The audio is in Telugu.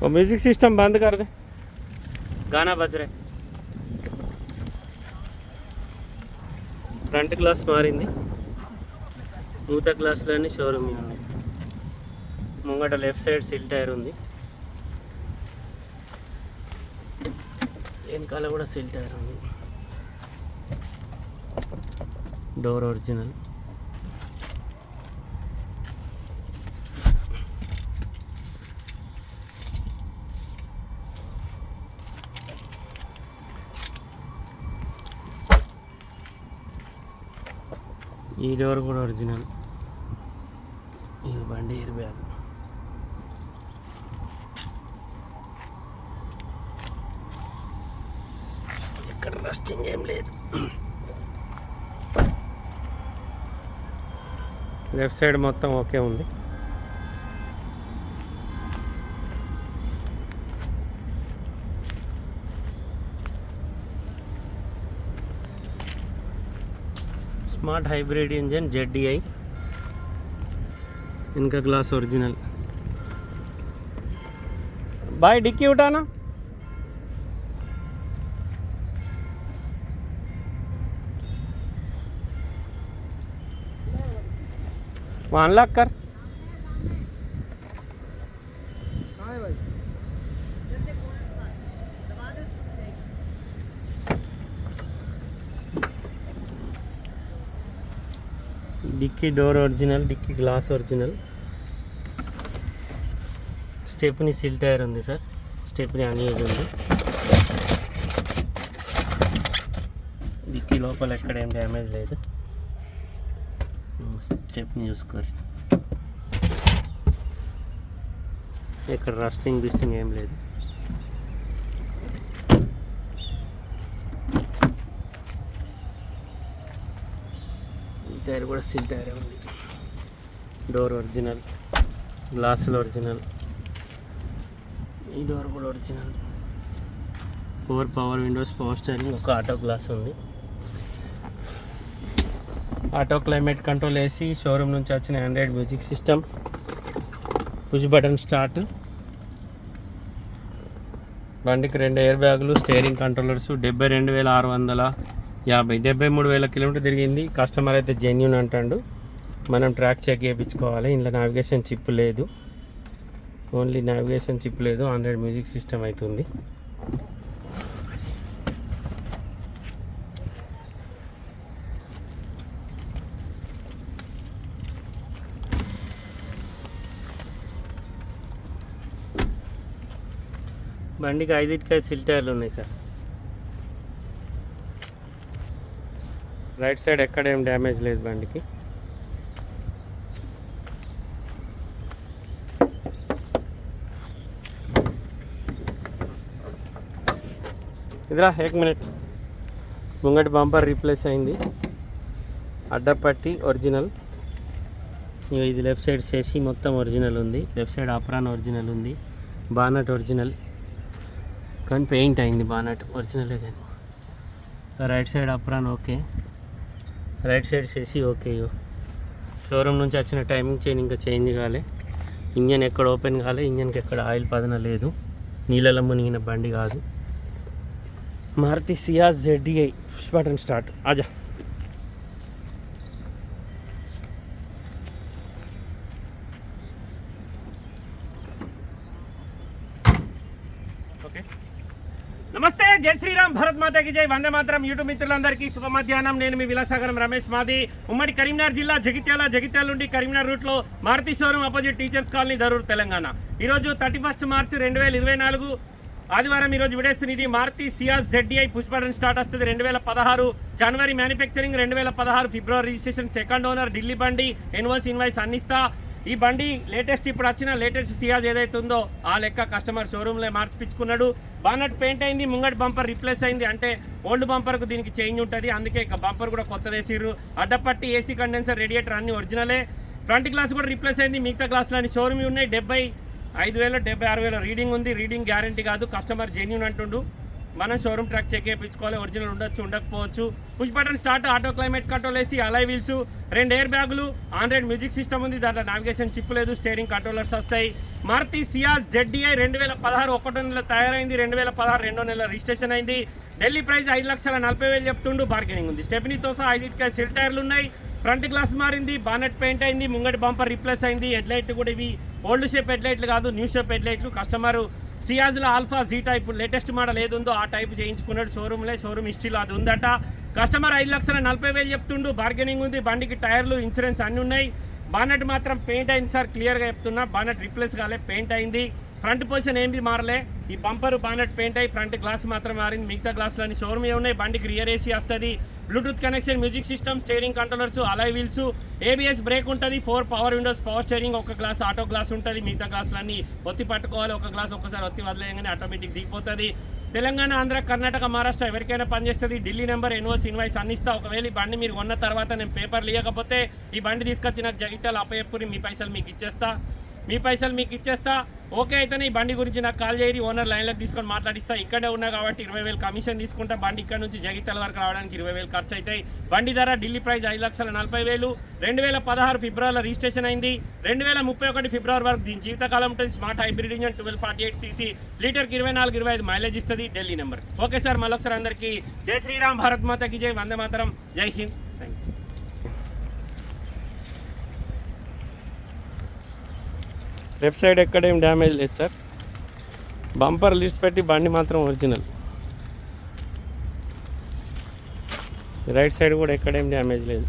वो म्यूजिक सिस्टम बंद कर दे गाना बज रहा है ఫ్రంట్ గ్లాస్ మారింది నూత గ్లాసులన్నీ షోరూమ్ ఉన్నాయి ముంగట లెఫ్ట్ సైడ్ సిల్ టైర్ ఉంది వెనకాల కూడా సిల్ టైర్ ఉంది డోర్ ఒరిజినల్ ఈ డోర్ కూడా ఒరిజినల్ ఈ బండి ఎయిర్ బ్యాగ్ ఇక్కడ రస్టింగ్ ఏం లేదు. లెఫ్ట్ సైడ్ మొత్తం ఓకే ఉంది. Smart hybrid engine Z D I इनका ग्लास ओरिजिनल भाई, डिक्की उठाना। वन लाख कर। Dickey door original dickey glass original. Stepney seal tyre ఉంది సార్. స్టెప్ని అన్యూజ్ ఉంది. డిక్కీ లోపల ఎక్కడ ఏం డ్యామేజ్ లేదు. స్టెప్ని చూసుకోవాలి. ఇక్కడ రస్టింగ్ బిస్టింగ్ ఏం లేదు. టైర్ కూడా సిల్ టైర్ ఉంది. డోర్ ఒరిజినల్ గ్లాసులు ఒరిజినల్ ఈ డోర్ కూడా original four power windows power steering ఒక ఆటో గ్లాస్ ఉంది. Auto climate control AC showroom నుంచి వచ్చిన android music system push button start బండికి రెండు ఎయిర్ బ్యాగులు స్టీరింగ్ కంట్రోలర్స్ డెబ్బై రెండు వేల ఆరు వందల యాభై డెబ్బై మూడు వేల కిలోమీటర్ తిరిగింది. కస్టమర్ అయితే జెన్యున్ అంటాడు. మనం ట్రాక్ చెక్ చేయించుకోవాలి. ఇంట్లో నావిగేషన్ చిప్ లేదు. ఓన్లీ నావిగేషన్ చిప్ లేదు. ఆండ్రాయిడ్ మ్యూజిక్ సిస్టమ్ అవుతుంది బండికి ఐదింటికి సిల్టర్లు ఉన్నాయి సార్. రైట్ సైడ్ ఎక్కడ ఏం డ్యామేజ్ లేదు బండికి. ఇదిరా ఏక్ మినిట్. ముంగటి బంపర్ రీప్లేస్ అయింది. అడ్డపట్టి ఒరిజినల్. ఇది లెఫ్ట్ సైడ్ చేసి మొత్తం ఒరిజినల్ ఉంది. లెఫ్ట్ సైడ్ అప్రాన్ ఒరిజినల్ ఉంది. Bonnet original. కానీ పెయింట్ అయింది బానట్. ఒరిజినలే కానీ. Right side apron okay. Right side చేసి ఓకే షోరూమ్ నుంచి వచ్చిన టైమింగ్ చైన్ ఇంకా చేంజ్ కాలే. ఇంజన్ ఎక్కడ ఓపెన్ కాలే ఇంజన్కి ఎక్కడ ఆయిల్ పదన లేదు. నీళ్ళలో మునిగిన బండి కాదు. Maruti Ciaz ZDI push button start ఆజా. ఓకే. నమస్తే జై శ్రీరామ్ భరత్ మాతాకి జై. వందే మాత్రం యూట్యూబ్ మిత్రులందరికీ శుభ మధ్యాహ్నం నేను మీ విలాసాగరం రమేష్ మాది. ఉమ్మడి కరీంనగర్ జిల్లా జగిత్యాల జగిత్యాల నుండి కరీంనగర్ రూట్లో Maruti showroom opposite teachers colony Darur Telangana. ఈరోజు థర్టీ ఫస్ట్ మార్చ్ రెండు వేల ఇరవై నాలుగు. ఆదివారం ఈరోజు విడేస్తుంది ఇది Maruti Ciaz ZDI push button start వస్తుంది రెండు వేల పదహారు. జనవరి మ్యానుఫ్యాక్చరింగ్ రెండు వేల పదహారు. February registration second owner Delhi బండి ఎన్వోస్ ఇన్వాయిస్ అన్నిస్తా. ఈ బండి లేటెస్ట్ ఇప్పుడు వచ్చిన లేటెస్ట్ సియాజ్ ఏదైతే ఉందో ఆ లెక్క కస్టమర్ షోరూంలో మార్చిపించుకున్నాడు బానట్ పెయింట్ అయింది ముంగటి బంపర్ రిప్లేస్ అయింది. అంటే ఓల్డ్ బంపర్కు దీనికి చేంజ్ ఉంటుంది. అందుకే ఇక బంపర్ కూడా కొత్తది వేసిర్రు. అడ్డపట్టి ఏసీ కండెన్సర్ రేడియేటర్ అన్ని ఒరిజినలే ఫ్రంట్ గ్లాస్ కూడా రిప్లేస్ అయింది. మిగతా గ్లాసులు అన్ని షోరూమ్ ఉన్నాయి. డెబ్బై ఐదు వేల డెబ్బై ఆరు వేల రీడింగ్ ఉంది. రీడింగ్ గ్యారంటీ కాదు. కస్టమర్ జెన్యున్ అంటుండు. మనం షోరూమ్ ట్రాక్ చెక్ చేయించుకోవాలి ఒరిజినల్ ఉండొచ్చు ఉండకపోవచ్చు. Push button start auto climate control వేసి అలై వీల్స్ రెండు ఎయిర్ బ్యాగులు ఆండ్రాయిడ్ మ్యూజిక్ సిస్టమ్ ఉంది దాంట్లో నావిగేషన్ చిప్ లేదు స్టీరింగ్ కంట్రోలర్స్ వస్తాయి. మారుతి సియా జెడ్డీఐ రెండు వేల పదహారు ఒకటో నెల తయారైంది రెండు వేల పదహారు రెండో నెల రిజిస్ట్రేషన్ అయింది. ఢిల్లీ ప్రైస్ ఐదు లక్షల నలభై వేలు చెప్తుండు బార్గెనింగ్ ఉంది. స్టెప్నీతో సహా ఐదుటికాయ సిల్ టైర్లు ఉన్నాయి. ఫ్రంట్ గ్లాస్ మారింది బానెట్ పెయింట్ అయింది ముంగటి బంపర్ రిప్లేస్ అయింది. హెడ్ కూడా ఇవి ఓల్డ్ షేప్ హెడ్లైట్లు కాదు న్యూ షేప్ హెడ్లైట్లు customer సియాజ్లో alpha G type latest model ఏది ఉందో ఆ టైప్ చేయించుకున్నాడు. షోరూమ్లే షోరూమ్ హిస్టరీలో అది ఉందట. కస్టమర్ ఐదు లక్షల నలభై వేలు చెప్తుండు. బార్గెనింగ్ ఉంది. బండికి టైర్లు ఇన్సూరెన్స్ అన్నీ ఉన్నాయి. బానెట్ మాత్రం పెయింట్ అయింది సార్ క్లియర్గా చెప్తున్నా. బానెట్ రిప్లేస్ కాలే పెయింట్ అయింది. ఫ్రంట్ పొజిషన్ ఏంది మారలే. ఈ బంపర్ బానెట్ పెయింట్ అయ్యి ఫ్రంట్ గ్లాస్ మాత్రం మారింది. మిగతా గ్లాసులు అన్ని షోరూమ్ ఉన్నాయి. బండికి రియర్ ఏసీ వస్తుంది. Bluetooth connection music system steering controllers alloy wheels ABS brake ఉంటుంది four power windows power steering ఒక గ్లాస్ ఆటో గ్లాస్ ఉంటుంది మిగతా గ్లాసులన్నీ ఒత్తి పట్టుకోవాలి ఒక గ్లాస్ ఒక్కసారి ఒత్తి వదిలేయగానే ఆటోమేటిక్ దిగిపోతుంది. తెలంగాణ ఆంధ్ర కర్ణాటక మహారాష్ట్ర ఎవరికైనా పనిచేస్తుంది ఢిల్లీ నెంబర్ ఎన్ఓస్ ఇన్వాయిస్ అన్నిస్తా ఒకవేళ ఈ బండి మీరు కొన్న తర్వాత నేను పేపర్లు ఇవ్వకపోతే ఈ బండి తీసుకొచ్చి నాకు జగిత్యాల అప్పచెప్పుని మీ పైసలు మీకు ఇచ్చేస్తా. మీ పైసలు మీకు ఇచ్చేస్తా. ఓకే అయితేనే ఈ బండి గురించి నాకు కాల్ చేయరి. ఓనర్ లైన్లోకి తీసుకొని మాట్లాడిస్తా. ఇక్కడే ఉన్నా కాబట్టి ఇరవై వేలు కమిషన్ తీసుకుంటా. బండి ఇక్కడ నుంచి జగిత్యాల వరకు రావడానికి ఇరవై వేలు ఖర్చు అవుతాయి బండి ధర ఢిల్లీ ప్రైస్ ఐదు లక్షల నలభై వేలు. రెండు వేల పదహారు ఫిబ్రవరిలో రిజిస్ట్రేషన్ అయింది. రెండు వేల ముప్పై ఒకటి ఫిబ్రవరి వరకు దీని జీవితకాలం ఉంటుంది. Smart hybrid engine twelve forty eight CC. లీటర్కి ఇరవై నాలుగు ఇరవై ఐదు మైలేజ్ ఇస్తుంది. ఢిల్లీ నెంబర్. ఓకే సార్ మళ్ళొకసారి అందరికీ. జై శ్రీరామ్ భారత్ మాతకి జై. వందే మాతరం. జై Hind. Thank you left side ఎక్కడేం damage లేదు సార్. బంపర్ లిస్ట్ పెట్టి బండి మాత్రం ఒరిజినల్. రైట్ సైడ్ కూడా ఎక్కడేం డ్యామేజ్ లేదు.